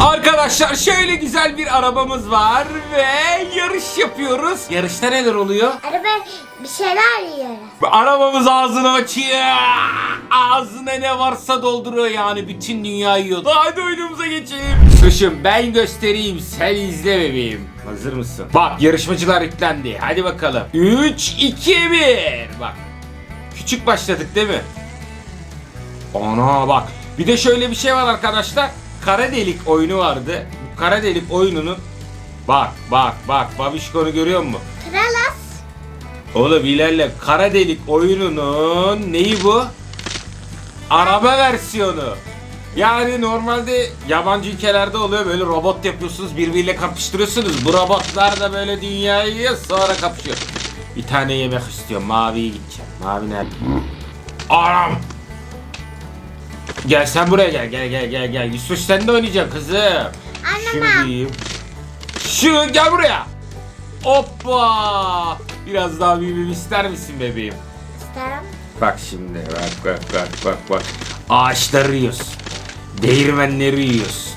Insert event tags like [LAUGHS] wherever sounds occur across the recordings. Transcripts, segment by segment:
Arkadaşlar şöyle güzel bir arabamız var ve yarış yapıyoruz. Yarışta neler oluyor? Araba bir şeyler yiyoruz. Arabamız ağzını açıyor. Ağzına ne varsa dolduruyor yani bütün dünyayı yiyor. Hadi oyunumuza geçelim. Kışım ben göstereyim sen izle bebeğim. Hazır mısın? Bak yarışmacılar yüklendi. Hadi bakalım. 3, 2, 1. Bak. Küçük başladık değil mi? Ana bak. Bir de şöyle bir şey var arkadaşlar. Kara delik oyunu vardı. Bu kara delik oyununun Bak bak bak Babişko'nu görüyor musun? Kralas. Oğlum ilerle kara delik oyununun neyi bu? Araba versiyonu. Yani normalde yabancı ülkelerde oluyor böyle robot yapıyorsunuz birbiriyle kapıştırıyorsunuz. Bu robotlar da böyle dünyayı sonra kapışıyor. Bir tane yemek istiyorum maviye gideceğim. Mavi nerede? Anam! Gel sen buraya gel gel gel gel gel. Yusuf sen de oynayacaksın kızım. Şunu Anlamam. Şu gel buraya. Hoppa! Biraz daha büyümemi ister misin bebeğim? İsterim. Bak şimdi bak bak bak bak bak. Ağaçları yiyoruz. Değirmenleri yiyoruz.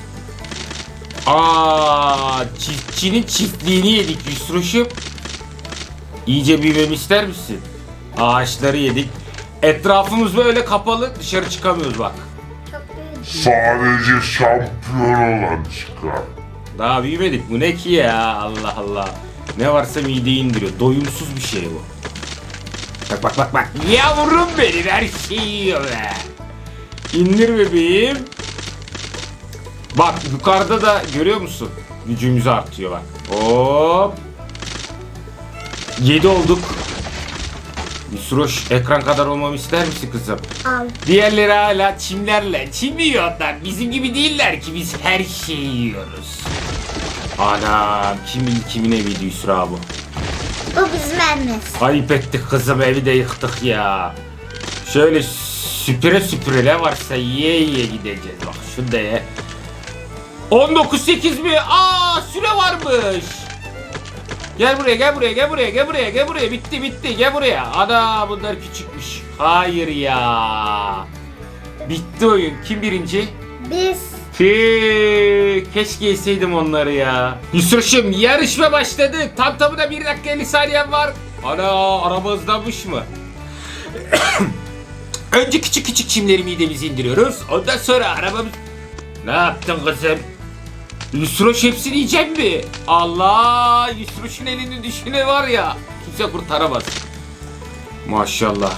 Aa, çiftçinin çiftliğini yedik Yusruş'um. İyice büyümemi ister misin? Ağaçları yedik. Etrafımız böyle kapalı dışarı çıkamıyoruz bak. Sadece şampiyon olan çıkar. Daha büyümedik bu ne ki ya Allah Allah. Ne varsa mideyi indiriyor. Doyumsuz bir şey bu. Bak bak bak bak. Yavrum benim her şeyi yiyor be. İndir bebeğim. Bak yukarıda da görüyor musun? Gücümüz artıyor bak. Hop. 7 olduk. Yusroş ekran kadar olmamı ister misin kızım? Al. Diğerleri hala çimlerle. Çim yiyorlar. Bizim gibi değiller ki biz her şeyi yiyoruz. Anam kimin kimin eviydi Yusra bu? Bu bizim evimiz. Ayıp ettik kızım evi de yıktık ya. Şöyle süpüre süpüre ne varsa yiye yiye gideceğiz. Bak şunu da ye. 19-8 mi? Aa süre varmış. Gel buraya gel buraya gel buraya gel buraya gel buraya bitti bitti gel buraya. Ana bunlar küçükmüş. Hayır ya. Bitti oyun. Kim birinci? Biz. Tüh, keşke yeseydim onları ya. Yusuf'cum yarışma başladı. Tam tamına 1 dakika 50 saniyen var. Ana araba hızlanmış mı? [COUGHS] Önce küçük küçük çimleri midemize indiriyoruz. Ondan sonra arabamız... Ne yaptın kızım? Yusroş hepsini yiyecek mi? Allah! Yusroş'un elini düşüne var ya. Kimse kurtaramaz. Maşallah.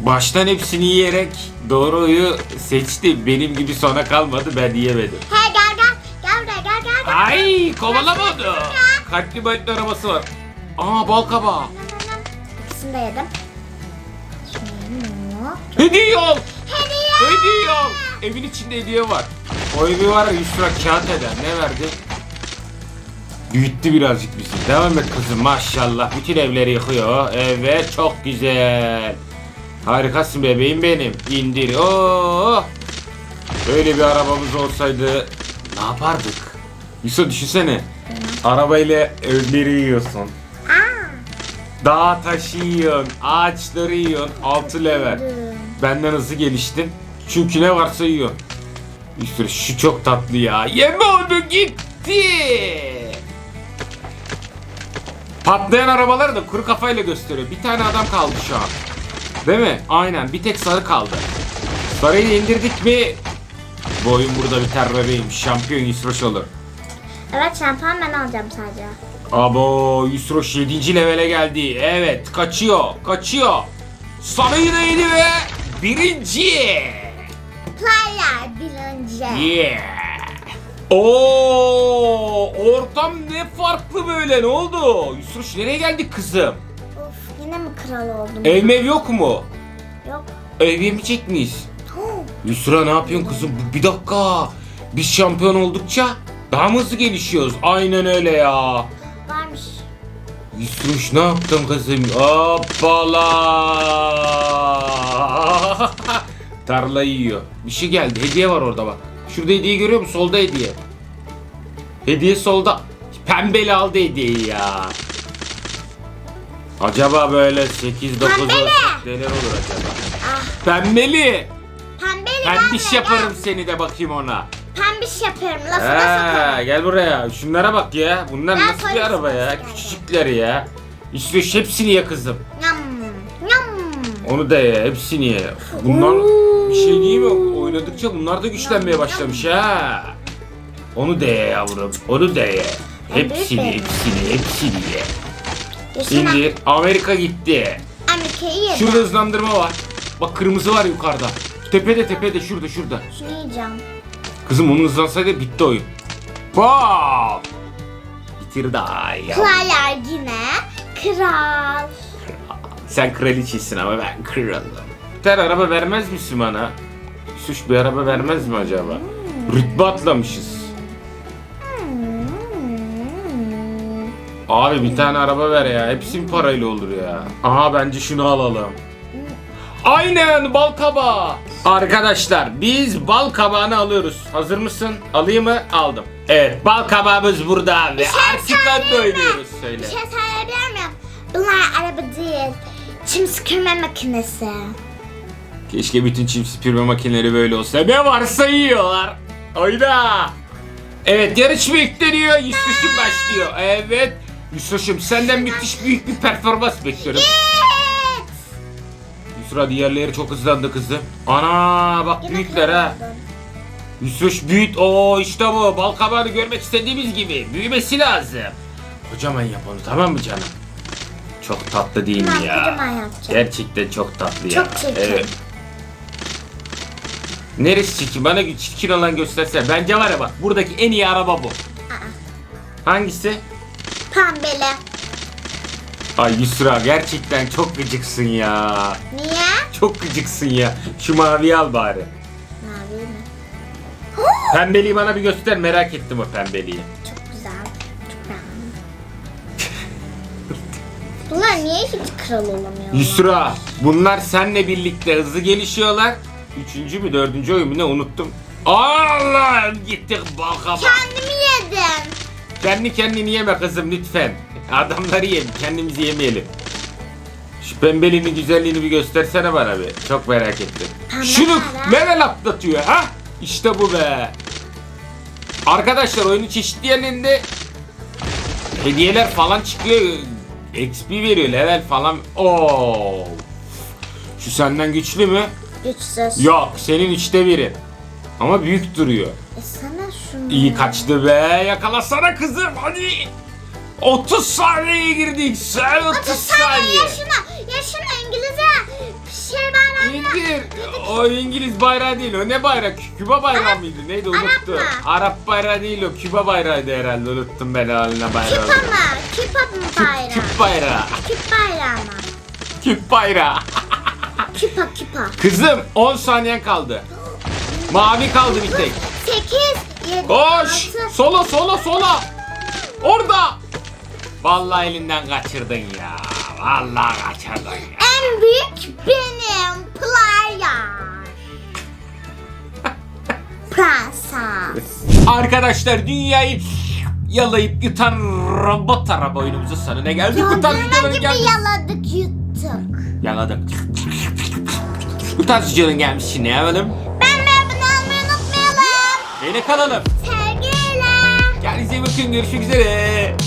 Baştan hepsini yiyerek doğruyu seçti. Benim gibi sona kalmadı ben yiyemedim. He gel gel. Gel buraya gel gel. gel. Ay kovalama onu. Kalpli bayıtlı arabası var. Aa bal kabağı. İkisini de yedim. Hediye al. Hediye. Hediye al. Evin içinde hediye var. O evi var ya 100 lira kağıt eder. Ne verdi? Büyüttü birazcık bizi. Devam et kızım maşallah. Bütün evleri yıkıyor. Evet çok güzel. Harikasın bebeğim benim. İndir. Oo. Böyle bir arabamız olsaydı ne yapardık? Yusuf düşünsene. Arabayla evleri yiyorsun. Dağ taşı yiyorsun. Ağaçları yiyorsun. Altı level. Benden hızlı geliştin. Çünkü ne varsa yiyor. İşte şu çok tatlı ya. Yeme onu gitti. Patlayan arabaları da kuru kafayla gösteriyor. Bir tane adam kaldı şu an. Değil mi? Aynen. Bir tek sarı kaldı. Sarıyı indirdik mi? Bu oyun burada biter bebeğim. Şampiyon Yusroş olur. Evet şampuan ben alacağım sadece. Abo Yusroş 7. levele geldi. Evet kaçıyor. Kaçıyor. Sarıyı da yedi ve birinci. Playler bir önce. Yeah. Oo, ortam ne farklı böyle ne oldu? Yusuf nereye geldik kızım? Of yine mi kral oldum? Ev mev yok mu? Yok. Ev yemeyecek miyiz? Yusra ne yapıyorsun kızım? Bir dakika. Biz şampiyon oldukça daha mı hızlı gelişiyoruz? Aynen öyle ya. Varmış. Yusruş ne yaptın kızım? Hoppala. [LAUGHS] Tarla yiyor. Bir şey geldi. Hediye var orada bak. Şurada hediye görüyor musun? Solda hediye. Hediye solda. Pembeli aldı hediyeyi ya. Acaba böyle 8 9 Pembeli. neler olur acaba? Ah. Pembeli. Pembeli Pembiş gelme, yaparım seni de bakayım ona. Pembiş yapıyorum. Lafına sokarım. gel buraya. Şunlara bak ya. Bunlar Ben nasıl bir araba ya? geldim. Küçücükler ya. İstiyor hepsini ye kızım. Yam. Yam. Onu da ye, hepsini ye. Bunlar bir şey değil mi? Oynadıkça bunlar da güçlenmeye başlamış ha. Onu da ye yavrum. Onu da ye. Hepsini, hepsini, hepsini ye. İndir. Amerika gitti. Amerika'yı yedim. Şurada hızlandırma var. Bak kırmızı var yukarıda. Tepede tepede şurada şurada. Şunu yiyeceğim. Kızım onun hızlansaydı bitti oyun. Bam! Bitirdi ay ya. Krallar yine. Kral. Sen kraliçesin ama ben kralım. Ter araba vermez misin bana? Suç bir araba vermez mi acaba? Rütbe atlamışız. Abi bir tane araba ver ya. Hepsi parayla olur ya? Aha bence şunu alalım. Aynen bal kabağı. Arkadaşlar biz bal kabağını alıyoruz. Hazır mısın? Alayım mı? Aldım. Evet bal kabağımız burada ve artık ben oynuyoruz söyle. Bir şey söyleyebilir miyim? Bunlar araba değil. Çim süpürme makinesi. Keşke bütün çim süpürme makineleri böyle olsa. Ne varsa yiyorlar. Oyna. Evet yarışma yükleniyor. Yusuf'um başlıyor. Evet. Yusuf'um senden müthiş büyük bir performans bekliyorum. Evet. Yusra diğerleri çok hızlandı kızım. Ana bak Yine büyükler ha. Yusuf büyüt. Oo işte bu. Bal kabağını görmek istediğimiz gibi. Büyümesi lazım. Kocaman yap onu tamam mı canım? Çok tatlı değil mi ya? Gerçekten çok tatlı ya. Çok çirkin. Neresi çirkin? Bana çirkin olan göstersen. Bence var ya bak buradaki en iyi araba bu. Hangisi? Pembeli. Ay Yusra gerçekten çok gıcıksın ya. Niye? Çok gıcıksın ya. Şu maviyi al bari. Mavi mi? Pembeliği bana bir göster merak ettim o pembeliği. Çok güzel. Çok beğendim. Bunlar niye hiç kral olamıyor? Yusra bunlar seninle birlikte hızlı gelişiyorlar. Üçüncü mü dördüncü oyun mu ne unuttum. Allah gittik baka bak. Kendimi yedim. Kendi kendini yeme kızım lütfen. Adamları yiyelim kendimizi yemeyelim. Şu pembelinin güzelliğini bir göstersene bana bir. Çok merak ettim. Pembe Şunu para. level atlatıyor ha? İşte bu be. Arkadaşlar oyunun çeşitli yerlerinde hediyeler falan çıkıyor. XP veriyor level falan. Oo. Şu senden güçlü mü? Güçsüz. Yok senin üçte biri. Ama büyük duruyor. E sana şunu. İyi kaçtı be. Yakalasana kızım hadi. 30 saniyeye girdik. Sen 30 30 saniye yaşına. Yaşına İngilizce. Bir şey var İndir. O İngiliz bayrağı değil. O ne bayrak? Küba bayrağı mıydı? Neydi Arap unuttum. mı? Arap bayrağı değil o. Küba bayrağıydı herhalde. Unuttum ben haline bayrağı. Küpa mı? Küpa mı bayrağı? Küp, küp bayrağı. Küp bayrağı mı? Küp bayrağı. [LAUGHS] Küpa küpa. Kızım 10 saniyen kaldı. Mavi kaldı bir tek. 8, 7, Koş. 6. Sola sola sola. Orada. Vallahi elinden kaçırdın ya. Vallahi kaçırdın ya. En büyük benim player. [LAUGHS] Prenses. Arkadaşlar dünyayı yalayıp yutan robot araba oyunumuzun sonuna geldik. Dondurma videoların gibi gelmesi... yaladık yuttuk. Yaladık. Bu tarz videoların gelmesi ne yapalım? Ben ve abone olmayı unutmayalım. Yine kalalım. Sevgiyle. Kendinize iyi bakın. Görüşmek üzere.